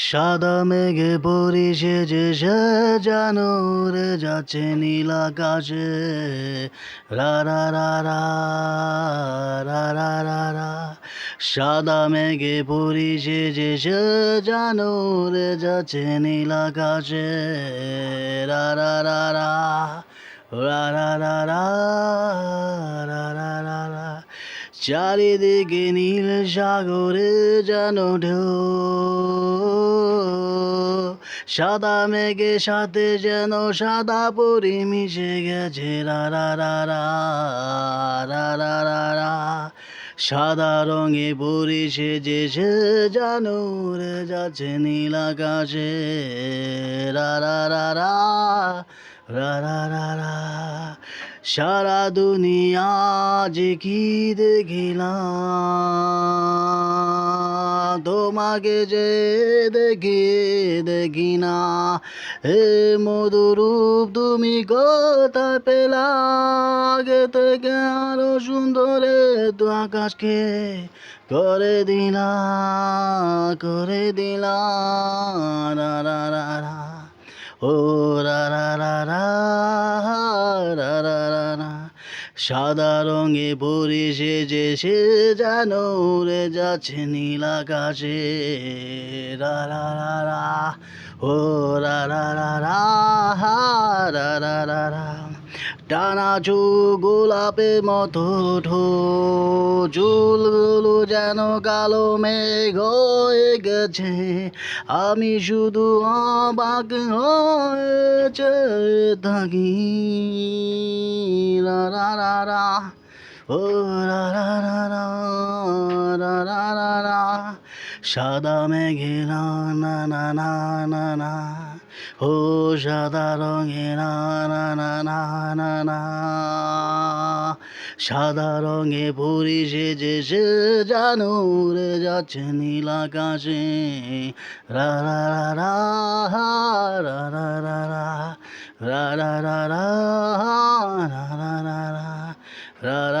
সাদা মেঘে পরিষে যে জানো রে যাচ্ছে নীল আকাশে রা রা রা রা রা রা রা রা সাদা মেঘে পরিষে যে জানো রে যাচ্ছে নীল আকাশে রা রা রা রা রা রা রা চারিদিকে নীল সাগরে যেন ঢেউ সাদা মেঘে সাথে যেন সাদা পরি মিশে গেছে রা রা রা রা রা রা সাদা রঙে পরি সেজেছে জানো রে যাচ্ছে নীল আকাশে রা রা রা রা রা রা রা সারা দুনিয়া যে কি দেখিলাম? তোমাকে যে দেখি দেখি না। হে মধুরূপ, তুমি কোথায় পেলা? আগে থেকে আরও সুন্দরে তো আকাশকে করে দিলা করে দিলা। রা রা রা রা। ও, রা রা রা। সাদা রঙে ভরে সেজে সে যেন উড়ে যাচ্ছে নীল আকাশে রা রা রা রা ও রা রা রা রা হা রা রা রা রা টানা চু গোলাপে মতো ঠো চুলগুলো যেন কালো মেঘ হয়ে গেছে আমি শুধু অবাক হয়েছে থাকি রা সাদা মেঘে না না না না না ও সাদা রঙে না না না না না না সাদা রঙে পরি সেজে সে জানো যাচ্ছে নীল আকাশে রা রা রা রা রা রা রা